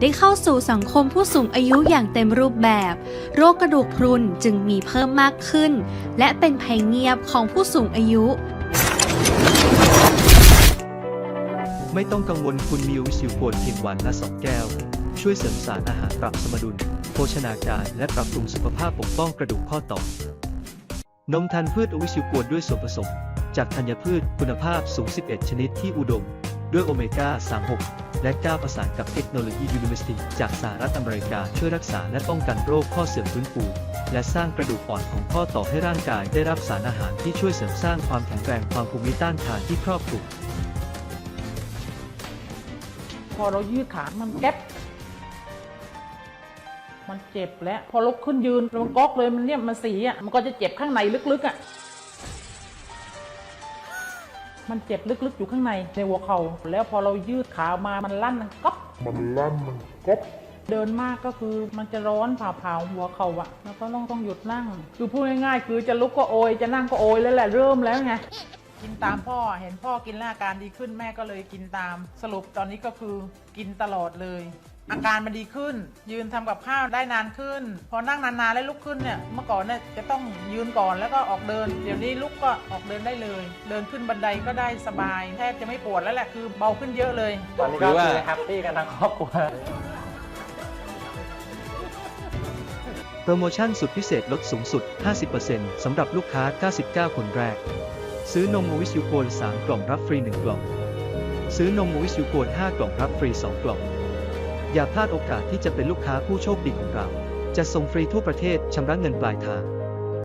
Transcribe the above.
ได้เข้าสู่สังคมผู้สูงอายุอย่างเต็มรูปแบบ โรคกระดูกพรุนจึงมีเพิ่มมากขึ้น และเป็นภัยเงียบของผู้สูงอายุ ไม่ต้องกังวลคุณมีวิสิวโกนเพียงวันละสองแก้ว ช่วยเสริมสารอาหารปรับสมดุล โภชนาการและปรับปรุงสุขภาพปกป้องกระดูกข้อต่อ นมทันพืชอวิสิวโกนด้วยส่วนผสม จากธัญพืชคุณภาพสูง 11 ชนิดที่อุดม ด้วยโอเมก้า 36 และ 9 ประสานกับเทคโนโลยี University จากสหรัฐอเมริกาช่วยรักษาและป้องกันโรคข้อเสื่อมฟื้นฟู และสร้างกระดูกอ่อนของข้อต่อให้ร่างกายได้รับสารอาหารที่ช่วยเสริมสร้างความแข็งแรงความภูมิต้านทานที่ครอบคลุมพอเรายืดขา มันแก๊ปมันเจ็บแล้ว พอลุกขึ้นยืนมันก๊อกเลย มันเนี่ย มันสีอะ มันก็จะเจ็บข้างในลึกๆอะ มันเจ็บลึกๆอยู่ข้างในในหัวเขา่าแล้วพอเรายืดขามามันลั่นมันก๊อบมันลั่นมันก๊อบเดินมากก็คือมันจะร้อนผ่าๆหัวเข่าอะแล้วก็ต้องต้องหยุดนั่ง คือพูดง่ายๆ คือจะลุกก็โอย จะนั่งก็โอยแล้วแหละเริ่มแล้วไงกินตามพ่อเห็นพ่อกินแล้วอาการดีขึ้นแม่ก็เลยกินตามสรุปตอนนี้ก็คือกินตลอดเลย อาการมันดีขึ้น ยืนทำกับข้าวได้นานขึ้น พอนั่งนานๆแล้วลุกขึ้นเนี่ยเมื่อก่อนเนี่ยจะต้องยืนก่อนแล้วก็ออกเดิน เดี๋ยวนี้ลุกก็ออกเดินได้เลย เดินขึ้นบันไดก็ได้สบายแทบจะไม่ปวดแล้วแหละคือเบาขึ้นเยอะเลย ตอนนี้ก็คือแฮปปี้กันทั้งครอบครัวโปรโมชั่นสุดพิเศษลดสูงสุด 50%สำหรับลูกค้า 99 คนแรก ซื้อนมโมวิสยูโกน3กล่องรับฟรี 1 กล่อง ซื้อนมโมวิสยูโกน5กล่องรับฟรี 2 กล่อง อย่าพลาดโอกาสที่จะเป็นลูกค้าผู้โชคดีของเรา จะส่งฟรีทั่วประเทศชำระเงินปลายทาง